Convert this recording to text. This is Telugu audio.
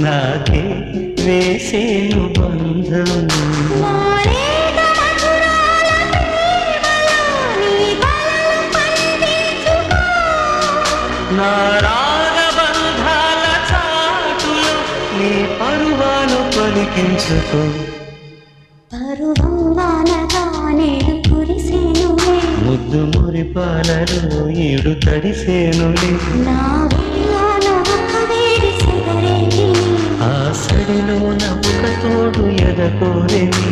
నాకే వేసేను బంధం. నీ రాగబంధాల చాటులో నీ పరువాలు పలికించుకో. ముద్దు మురిపాలలో ఈడు తడిసేనులే ఆ సడిలో నవ్వుక తోడు ఎదకోరేమి